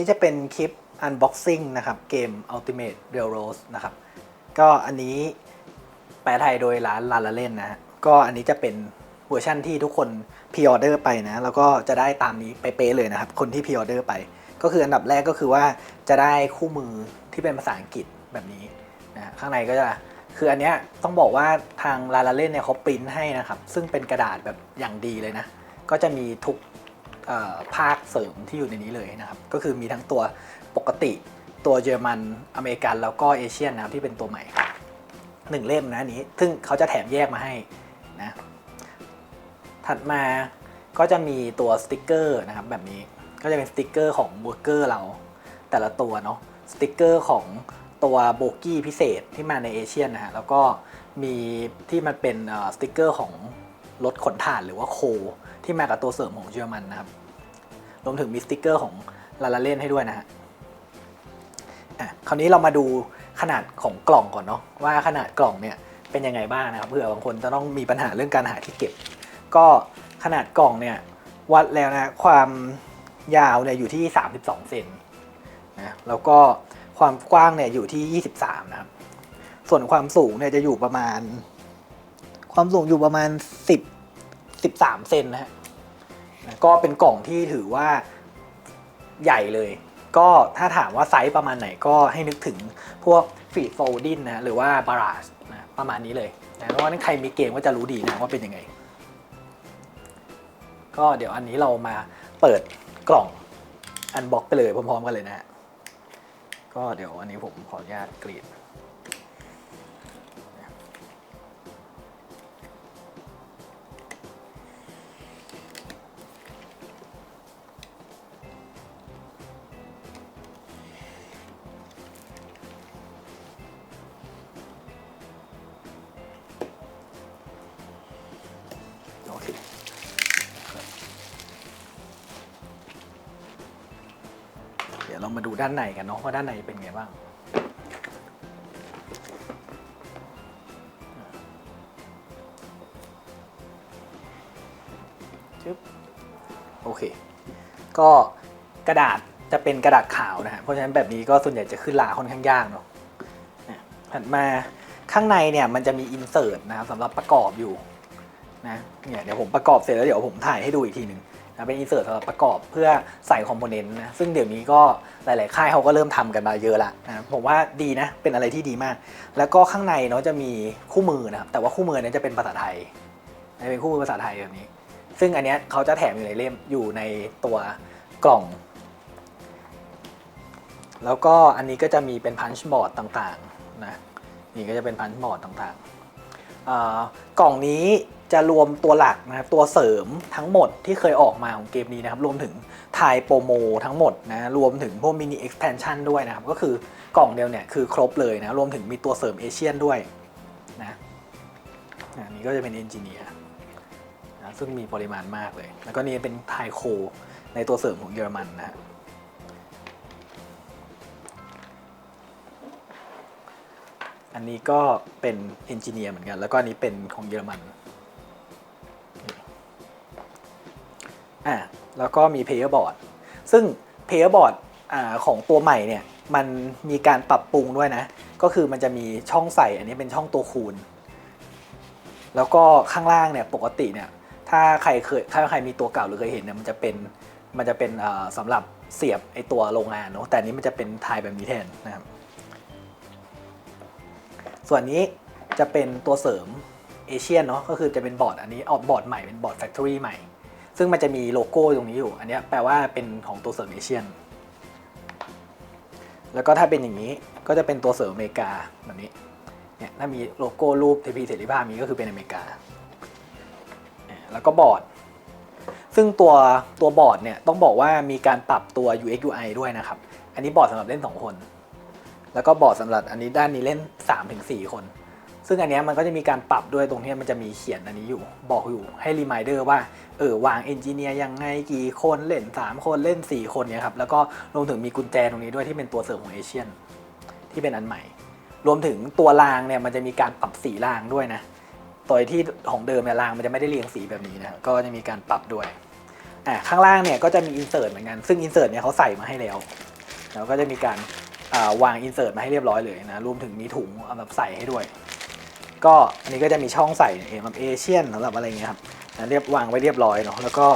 นี้จะเป็นคลิป unboxing นะครับ เกม Ultimate Railroad นะครับ ก็อันนี้แปลไทยโดยร้านลาลาเล่นนะฮะก็อันนี้จะเป็นเวอร์ชั่นที่ทุกคนพ r ออเดอร์ไปนะ แล้วก็จะได้ตามนี้ไปเป๊ะเลยนะครับ คนที่พ r ออเดอร์ไป ก็คืออันดับแรกก็คือว่าจะได้คู่มือที่เป็นภาษาอังกฤษแบบนี้นะข้างในก็จะคืออันเนี้ยต้องบอกว่าทางลาลาเล่นเนี่ยเขาปริ้นให้นะครับ ซึ่งเป็นกระดาษแบบอย่างดีเลยนะ ก็จะมีทุก ภาคเสริมที่อยู่ในนี้เลยนะครับ ก็คือมีทั้งตัวปกติตัวเยอรมันอเมริกันแล้วก็เอเชียนนะครับที่เป็นตัวใหม่หนึ่งเล่มนะนี้ซึ่งเขาจะแถมแยกมาให้นะถัดมาก็จะมีตัวสติกเกอร์นะครับแบบนี้ก็จะเป็นสติกเกอร์ของเวอร์เกอร์เราแต่ละตัวเนาะสติกเกอร์ของตัวโบกี้พิเศษที่มาในเอเชียนะฮะแล้วก็มีที่มันเป็นสติกเกอร์ของรถขนถ่านหรือว่าโค ที่มากับตัวเสริมของเยอรมันนะครับ รวมถึงมีสติกเกอร์ของลาลาเล่นให้ด้วยนะฮะอะคราวนี้เรามาดูขนาดของกล่องก่อนเนาะว่าขนาดกล่องเนี่ยเป็นยังไงบ้างนะครับเผื่อบางคนจะต้องมีปัญหาเรื่องการหาที่เก็บ ก็ขนาดกล่องเนี่ยวัดแล้วนะความยาวเนี่ยอยู่ที่ 32 เซนนะแล้วก็ความกว้างเนี่ยอยู่ที่ 23 นะครับ ส่วนความสูงเนี่ยจะอยู่ประมาณ ความสูงอยู่ประมาณ 10 13 เซนนะฮะนะ ก็เป็นกล่องที่ถือว่าใหญ่เลย ก็ถ้าถามว่าไซส์ประมาณไหนก็ให้นึกถึงพวกฟีดโฟลดินนะหรือว่าบาราสนะประมาณนี้เลยนะเพราะว่าใครมีเกมก็จะรู้ดีนะว่าเป็นยังไง ก็เดี๋ยวอันนี้เรามาเปิดกล่องอันบ็อกไปเลยพร้อมๆกันเลยนะฮะก็เดี๋ยวอันนี้ผมขออนุญาตกรีด ยวเรามาดูด้านในกันเนาะว่าด้านในเป็นไงบ้างชึบโอเค ก็กระดาษจะเป็นกระดาษขาวนะฮะ เพราะฉะนั้นแบบนี้ก็ส่วนใหญ่จะขึ้นลาค่อนข้างยากเนาะอะถัดมาข้างในเนี่ยมันจะมีอินเสิร์ตนะครับสำหรับประกอบอยู่นะเนี่ยเดี๋ยวผมประกอบเสร็จแล้วเดี๋ยวผมถ่ายให้ดูอีกทีหนึ่ง นะเป็นอินเสิร์ตสำหรับประกอบเพื่อใส่คอมโพเนนต์นะซึ่งเดี๋ยวนี้ก็หลาย ๆ ค่ายเขาก็เริ่มทำกันมาเยอะละนะผมว่าดีนะ เป็นอะไรที่ดีมาก แล้วก็ข้างในเนาะจะมีคู่มือนะครับแต่ว่าคู่มือเนี้จะเป็นภาษาไทยเป็นคู่มือภาษาไทยแบบนี้ ซึ่งอันเนี้ยเขาจะแถมอยู่ในเล่มอยู่ในตัวกล่อง แล้วก็อันนี้ก็จะมีเป็นพันช์บอร์ดต่าง ๆ นะนี่ก็จะเป็นพันช์บอร์ดต่าง ๆ กล่องนี้ จะรวมตัวหลักนะครับตัวเสริมทั้งหมดที่เคยออกมาของเกมนี้นะครับรวมถึงทายโปรโมทั้งหมดนะรวมถึงพวกมินิเอ็กซ์ n พ i ชันด้วยนะครับก็คือกล่องเดียวเนี่ยคือครบเลยนะรวมถึงมีตัวเสริมเอเชียนด้วยนะอันนี้ก็จะเป็นเอนจิเนียร์นะซึ่งมีปริมาณมากเลย แล้วก็นี่เป็นไทโคในตัวเสริมของเยอรมันนะอันนี้ก็เป็นเอนจิเนียร์เหมือนกัน แล้วก็อันนี้เป็นของเยอรมัน อ่าแล้วก็มีเพย์บอร์ดซึ่งเพย์บอร์ดอ่าของตัวใหม่เนี่ยมันมีการปรับปรุงด้วยนะ ก็คือมันจะมีช่องใส่อันนี้เป็นช่องตัวคูณ แล้วก็ข้างล่างเนี่ยปกติเนี่ยถ้าใครเคยถ้าใครมีตัวเก่าหรือเคยเห็นเนี่ยมันจะเป็นมันจะเป็นอ่อสำหรับเสียบไอตัวโรงงานเนาะแต่อันนี้มันจะเป็นทายแบบนี้แทนนะครับ ส่วนนี้จะเป็นตัวเสริมเอเชียนเนาะก็คือจะเป็นบอร์ดอันนี้ออกบอร์ดใหม่เป็นบอร์ดแฟคทอรี่ใหม่ ซึ่งมันจะมีโลโก้ตรงนี้อยู่ อันนี้แปลว่าเป็นของตัวเสริมเอเชียน แล้วก็ถ้าเป็นอย่างนี้ก็จะเป็นตัวเสริมอเมริกาแบบนี้ เนี่ยถ้ามีโลโก้รูปเทพีเสรีภาพนี้ก็คือเป็นอเมริกา แล้วก็บอร์ด ซึ่งตัวตัวบอร์ดเนี่ยต้องบอกว่ามีการปรับตัว UX UI ด้วยนะครับ อันนี้บอร์ดสำหรับเล่น 2 คน แล้วก็บอร์ดสำหรับอันนี้ด้านนี้เล่น 3-4 คน ซึ่งอันนี้มันก็จะมีการปรับด้วยตรงที่มันจะมีเขียนอันนี้อยู่บอกอยู่ให้รีมายเดอร์ว่าเออวางเอนจิเนียร์ยังไงกี่คนเล่น 3 คนเล่น 4 คนเนี่ยครับแล้วก็รวมถึงมีกุญแจตรงนี้ด้วยที่เป็นตัวเสริมของเอเชียนที่เป็นอันใหม่ รวมถึงตัวรางเนี่ยมันจะมีการปรับสีรางด้วยนะโดยที่ของเดิมเนี่ยรางมันจะไม่ได้เรียงสีแบบนี้นะก็จะมีการปรับด้วยอ่าข้างล่างเนี่ยก็จะมีอินเสิร์ตเหมือนกันซึ่งอินเสิร์ตเนี่ยเขาใส่มาให้แล้วแล้วก็จะมีการาวางอินเสิร์ตมาให้เรียบร้อยเลยนะรวมถึงมีถุงเอาแบบใส่ให้ด้วย ก็อันนี้ก็จะมีช่องใส่เอแบบเอเชียนสำหรับอะไรเงี้ยครับเรียบวางไว้เรียบร้อยเนาะแล้วก็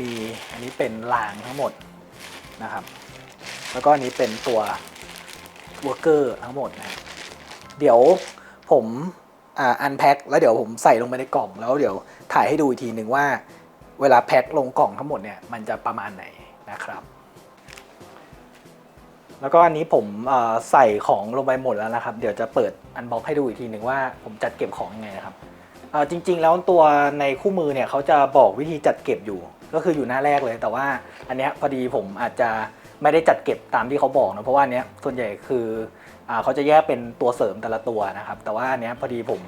มีอันนี้เป็นรางทั้งหมดนะครับ แล้วก็อันนี้เป็นตัววอร์เกอร์ทั้งหมดนะเดี๋ยวผมอันแพ็คแล้วเดี๋ยวผมใส่ลงไปในกล่องแล้วเดี๋ยวถ่ายให้ดูอีกทีหนึ่งว่า เวลาแพ็คลงกล่องทั้งหมดเนี่ยมันจะประมาณไหนนะครับ แล้วก็อันนี้ผมใส่ของลงไปหมดแล้วนะครับ เดี๋ยวจะเปิดอันบ็อกให้ดูอีกทีหนึ่งว่าผมจัดเก็บของยังไงนะครับจริง ๆ แล้วตัวในคู่มือเนี่ยเขาจะบอกวิธีจัดเก็บอยู่ ก็คืออยู่หน้าแรกเลย แต่ว่าอันเนี้ยพอดีผมอาจจะไม่ได้จัดเก็บตามที่เขาบอกนะเพราะว่าอันเนี้ยส่วนใหญ่คือเขาจะแยกเป็นตัวเสริมแต่ละตัวนะครับ แต่ว่าอันเนี้ยพอดีผม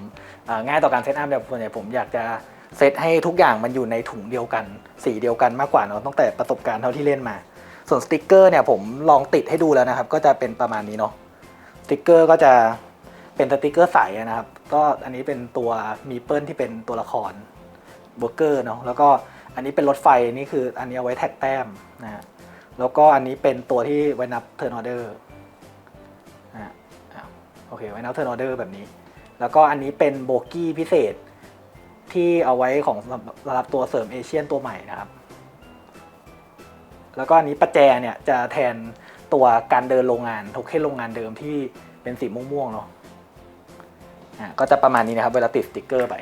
ง่ายต่อการเซตอัพเนี่ยส่วนใหญ่ผมอยากจะเซตให้ทุกอย่างมันอยู่ในถุงเดียวกัน สีเดียวกันมากกว่าเนาะตั้งแต่ประสบการณ์เท่าที่เล่นมา ส่วนสติกเกอร์เนี่ยผมลองติดให้ดูแล้วนะครับ ก็จะเป็นประมาณนี้เนาะสติกเกอร์ก็จะเป็นสติกเกอร์ใสนะครับ ก็อันนี้เป็นตัวมีเปิลที่เป็นตัวละครเบอร์เกอร์เนาะแล้วก็อันนี้เป็นรถไฟนี่คืออันนี้เอาไว้แท็กแต้มนะฮะแล้วก็อันนี้เป็นตัวที่ไว้นับเทอร์นอเดอร์นะฮะอะโอเคไว้นับเทอร์นอเดอร์แบบนี้ แล้วก็อันนี้เป็นโบกี้พิเศษที่เอาไว้ของสำหรับตัวเสริมเอเชียนตัวใหม่นะครับ แล้วก็อันนี้ประแจเนี่ยจะแทนตัวการเดินโรงงานโทเค็นโรงงานเดิมที่เป็นสีม่วงๆเนาะอะก็จะประมาณนี้นะครับเวลาติดสติกเกอร์ไป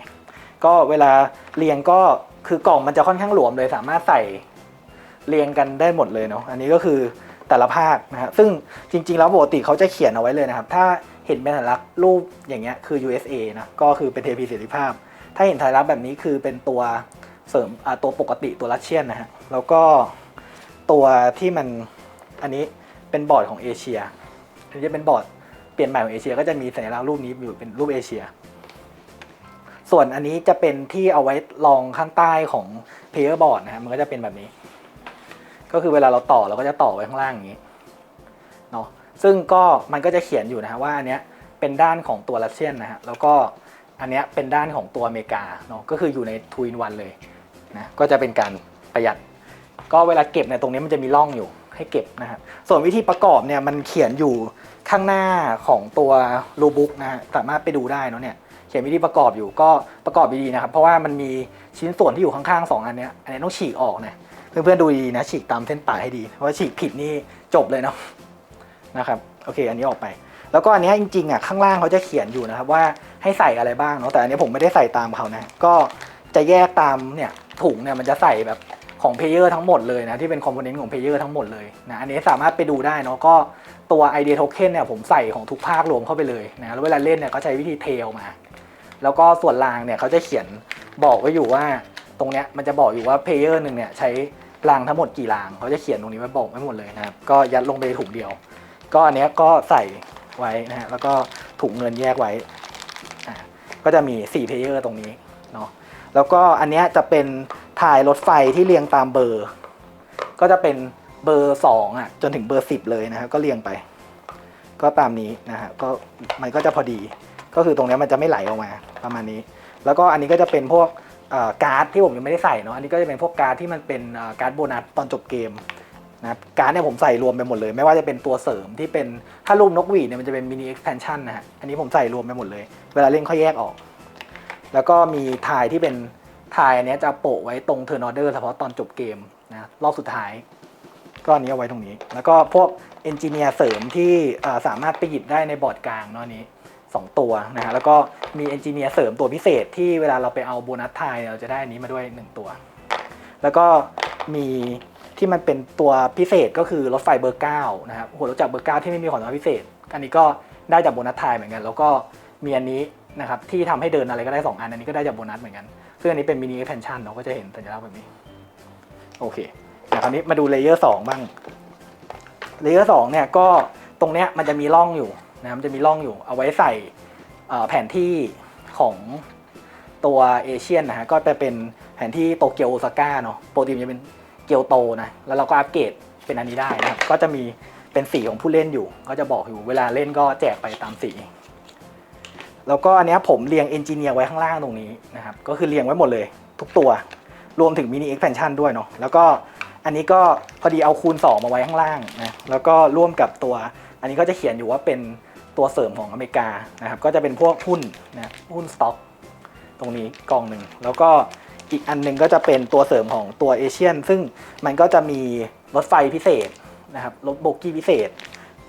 ก็เวลาเรียงก็คือกล่องมันจะค่อนข้างหลวมเลย สามารถใส่เรียงกันได้หมดเลยเนาะอันนี้ก็คือแต่ละภาคนะฮะซึ่งจริง ๆ แล้วปกติเขาจะเขียนเอาไว้เลยนะครับ ถ้าเห็นเป็นสัญลักษณ์รูปอย่างเงี้ยคือ USA นะก็คือเป็นเทพีเสรีภาพ ถ้าเห็นสัญลักษณ์แบบนี้คือเป็นตัวเสริมอ่าตัวปกติตัวรัสเซียนนะฮะแล้วก็ ตัวที่มันอันนี้เป็นบอร์ดของเอเชียอันนี้จะเป็นบอร์ดเปลี่ยนใหม่ของเอเชีย ก็จะมีสัญลักษณ์รูปนี้อยู่เป็นรูปเอเชีย ส่วนอันนี้จะเป็นที่เอาไว้รองข้างใต้ของเพลเยอร์บอร์ดนะฮะมันก็จะเป็นแบบนี้ ก็คือเวลาเราต่อเราก็จะต่อไว้ข้างล่างอย่างนี้เนาะซึ่งก็มันก็จะเขียนอยู่นะฮะว่าอันเนี้ยเป็นด้านของตัวรัสเซียนนะฮะแล้วก็อันเนี้ยเป็นด้านของตัวอเมริกาเนาะก็คืออยู่ในทูอินวันเลยนะก็จะเป็นการประหยัด ก็เวลาเก็บเนี่ยตรงนี้มันจะมีร่องอยู่ให้เก็บนะฮะส่วนวิธีประกอบเนี่ยมันเขียนอยู่ข้างหน้าของตัวรูบุ๊กนะฮะสามารถไปดูได้เนาะเนี่ยเขียนวิธีประกอบอยู่ก็ประกอบดีๆนะครับ เพราะว่ามันมีชิ้นส่วนที่อยู่ข้างๆสองอันเนี้ยอันนี้ต้องฉีกออกนะเพื่อนๆดูดีนะฉีกตามเส้นปลายให้ดี เพราะฉีกผิดนี่จบเลยเนาะนะครับโอเคอันนี้ออกไป แล้วก็อันนี้จริงๆอะข้างล่างเขาจะเขียนอยู่นะครับว่าให้ใส่อะไรบ้างเนาะแต่อันนี้ผมไม่ได้ใส่ตามเขานะก็จะแยกตามเนี่ยถุงเนี่ยมันจะใส่แบบ ของเพลเยอร์ทั้งหมดเลยนะที่เป็นคอมโพเนนต์ของเพลเยอร์ทั้งหมดเลยนะอันนี้สามารถไปดูได้เนาะก็ตัว ID Token เนี่ยผมใส่ของทุกภาครวมเข้าไปเลยนะแล้วเวลาเล่นเนี่ยก็ใช้วิธีเทลมา แล้วก็ส่วนรางเนี่ยเขาจะเขียนบอกไว้อยู่ว่าตรงเนี้ยมันจะบอกอยู่ว่าเพลเยอร์หนึ่งเนี่ยใช้รางทั้งหมดกี่รางเขาจะเขียนตรงนี้ไว้บอกไว้หมดเลยนะครับก็ยัดลงไปในถุงเดียว ก็อันเนี้ยก็ใส่ไว้นะฮะแล้วก็ถุงเงินแยกไว้ก็จะมี4เพลเยอร์ตรงนี้เนาะแล้วก็อันเนี้ยจะเป็น ถ่ายรถไฟที่เรียงตามเบอร์ ก็จะเป็นเบอร์สองอะจนถึงเบอร์สิบเลยนะครับก็เรียงไป ก็ตามนี้นะฮะก็มันก็จะพอดี ก็คือตรงนี้มันจะไม่ไหลออกมาประมาณนี้ แล้วก็อันนี้ก็จะเป็นพวกการ์ดที่ผมยังไม่ได้ใส่เนาะอันนี้ก็จะเป็นพวกการ์ดที่มันเป็นการ์ดโบนัสตอนจบเกมนะครับการ์ดเนี่ยผมใส่รวมไปหมดเลย ไม่ว่าจะเป็นตัวเสริมที่เป็นถ้าลูกนกหวีดเนี่ยมันจะเป็นมินิเอ็กซ์แพนชั่นนะฮะอันนี้ผมใส่รวมไปหมดเลย เวลาเล่นค่อยแยกออก แล้วก็มีทายที่เป็น ทายอันนี้จะโปะไว้ตรงเทอร์นอเดอร์เฉพาะตอนจบเกมนะรอบสุดท้าย ก็อันนี้เอาไว้ตรงนี้ แล้วก็พวกเอนจิเนียร์เสริมที่สามารถไปหยิบได้ในบอร์ดกลางเนาะอันนี้ 2 ตัวนะฮะแล้วก็มีเอนจิเนียร์เสริมตัวพิเศษที่เวลาเราไปเอาโบนัสทายเราจะได้อันนี้มาด้วย 1 ตัว แล้วก็มีที่มันเป็นตัวพิเศษก็คือรถไฟเบอร์9นะครับหัวรถจักรเบอร์9ที่ไม่มีของรางวัลพิเศษ อันนี้ก็ได้จากโบนัสทายเหมือนกัน แล้วก็มีอันนี้นะครับที่ทำให้เดินอะไรก็ได้ 2 อัน อันนี้ก็ได้จากโบนัสเหมือนกัน ซึ่งอันนี้เป็นมินิเพนชั่นเนาะก็จะเห็นสัญลักษณ์แบบนี้ โอเคเดี๋ยวคราวนี้มาดูเลเยอร์2บ้าง เลเยอร์สองเนี่ยก็ตรงเนี้ยมันจะมีร่องอยู่นะมันจะมีร่องอยู่ เอาไว้ใส่เอ่อแผนที่ของตัวเอเชียนนะฮะก็จะเป็นแผนที่โตเกียวโอซาก้าเนาะโปกติมันจะเป็นเกียวโตนะแล้วเราก็อัปเกรดเป็นอันนี้ได้นะครับก็จะมีเป็นสีของผู้เล่นอยู่ ก็จะบอกอยู่เวลาเล่นก็แจกไปตามสี แล้วก็อันนี้ผมเรียงเอนจิเนียร์ไว้ข้างล่างตรงนี้นะครับ ก็คือเรียงไว้หมดเลย ทุกตัว รวมถึงมินิเอ็ก a n นชันด้วยเนาะ แล้วก็อันนี้ก็พอดีเอาคูณ 2 มาไว้ข้างล่างนะ แล้วก็ร่วมกับตัว อันนี้ก็จะเขียนอยู่ว่าเป็นตัวเสริมของอเมริกานะครับ ก็จะเป็นพวกหุ้นนะหุ้นสต็อกตรงนี้กองหนึ่ง แล้วก็อีกอันหนึงก็จะเป็นตัวเสริมของตัวเอเชียน ซึ่งมันก็จะมีรถไฟพิเศษนะครับ รถโบกี้พิเศษ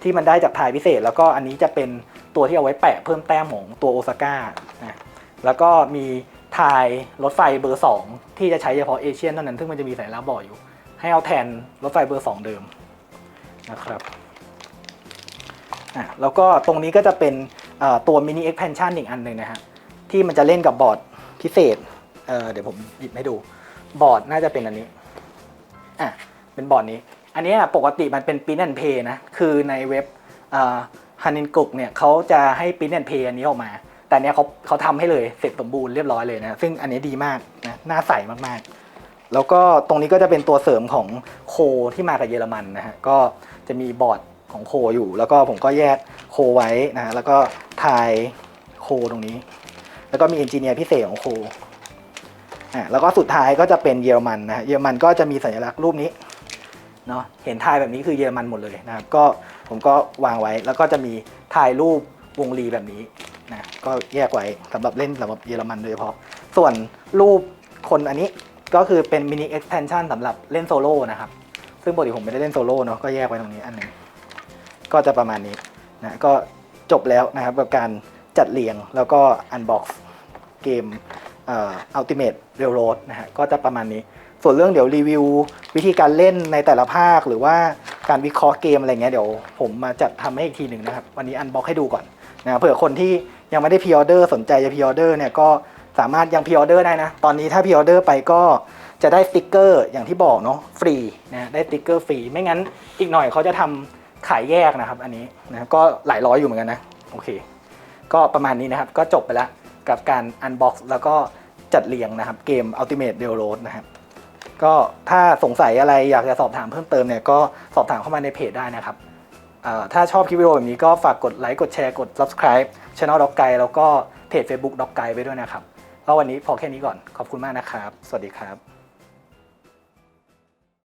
ที่มันได้จากทายพิเศษ แล้วก็อันนี้จะเป็น ตัวที่เอาไว้แปะเพิ่มแต้มของตัวโอซาก้านะแล้วก็มีทายรถไฟเบอร์ 2 ที่จะใช้เฉพาะเอเชียนเท่านั้น ซึ่งมันจะมีสัญลักษณ์บอกอยู่ ให้เอาแทนรถไฟเบอร์ 2 เดิมนะครับอะแล้วก็ตรงนี้ก็จะเป็นตัวมินิเอ็กเพนชันอีกอันหนึ่งนะฮะที่มันจะเล่นกับบอร์ดพิเศษเเดี๋ยวผมหยิบให้ดูบอร์ดน่าจะเป็นอันนี้อะเป็นบอร์ดนี้ อันนี้ปกติมันเป็น Print and Pay นะ คือในเว็บ ฮันนินกุกเนี่ยเขาจะให้ Print and Pay อันนี้ออกมา แต่เนี้ยเขาเขาทำให้เลยเสร็จสมบูรณ์เรียบร้อยเลยนะ ซึ่งอันนี้ดีมากนะน่าใส่มากๆ แล้วก็ตรงนี้ก็จะเป็นตัวเสริมของโคที่มากับเยอรมันนะฮะก็จะมีบอร์ดของโคอยู่ แล้วก็ผมก็แยกโคไว้นะฮะแล้วก็ทายโคตรงนี้ แล้วก็มีเอนจิเนียร์พิเศษของโคอะแล้วก็สุดท้ายก็จะเป็นเยอรมันนะฮะเยอรมันก็จะมีสัญลักษณ์รูปนี้ เนาะเห็นทายแบบนี้คือเยอรมันหมดเลยนะครับก็ผมก็วางไว้แล้วก็จะมีถ่ายรูปวงรีแบบนี้นะก็แยกไว้สำหรับเล่นสำหรับเยอรมันโดยเฉพาะ ส่วนรูปคนอันนี้ก็คือเป็นมินิ expansion สำหรับเล่นโซโล่นะครับ ซึ่งปกติผมไม่ได้เล่นโซโล่เนาะก็แยกไว้ตรงนี้อันหนึงก็จะประมาณนี้นะก็จบแล้วนะครับกับการจัดเรียงแล้วก็อันบ็อกซ์เกม อ่อ Ultimate Railroad นะฮะก็จะประมาณนี้ ส่วนเรื่องเดี๋ยวรีวิว วิธีการเล่นในแต่ละภาค หรือว่าการวิเคราะห์เกมอะไรเงี้ยเดี๋ยวผมมาจัดทำให้อีกทีหนึ่งนะครับ วันนี้อันบ็อกให้ดูก่อนนะเผื่อคนที่ยังไม่ได้พิออเดอร์สนใจจะพิออเดอร์เนี่ยก็สามารถยังพิออเดอร์ได้นะ ตอนนี้ถ้าพิออเดอร์ไปก็จะได้สติกเกอร์อย่างที่บอกเนาะฟรีนะได้สติกเกอร์ฟรีไม่งั้นอีกหน่อยเขาจะทำขายแยกนะครับอันนี้นะก็หลายร้อยอยู่เหมือนกันนะโอเค ก็ประมาณนี้นะครับก็จบไปแล้วกับการอันบ็อกซ์แล้วก็ จัดเรียงนะครับ เกม Ultimate Railroad นะครับก็ถ้าสงสัยอะไรอยากจะสอบถามเพิ่มเติมเนี่ยก็สอบถามเข้ามาในเพจได้นะครับถ้าชอบคลิปวิดีโอแบบนี้ก็ฝากกดไลค์กดแชร์กด subscribe Channel Dog Guide แล้วก็เพจ Facebook Dog Guide ไปด้วยนะครับแล้ววันนี้พอแค่นี้ก่อนขอบคุณมากนะครับ สวัสดีครับ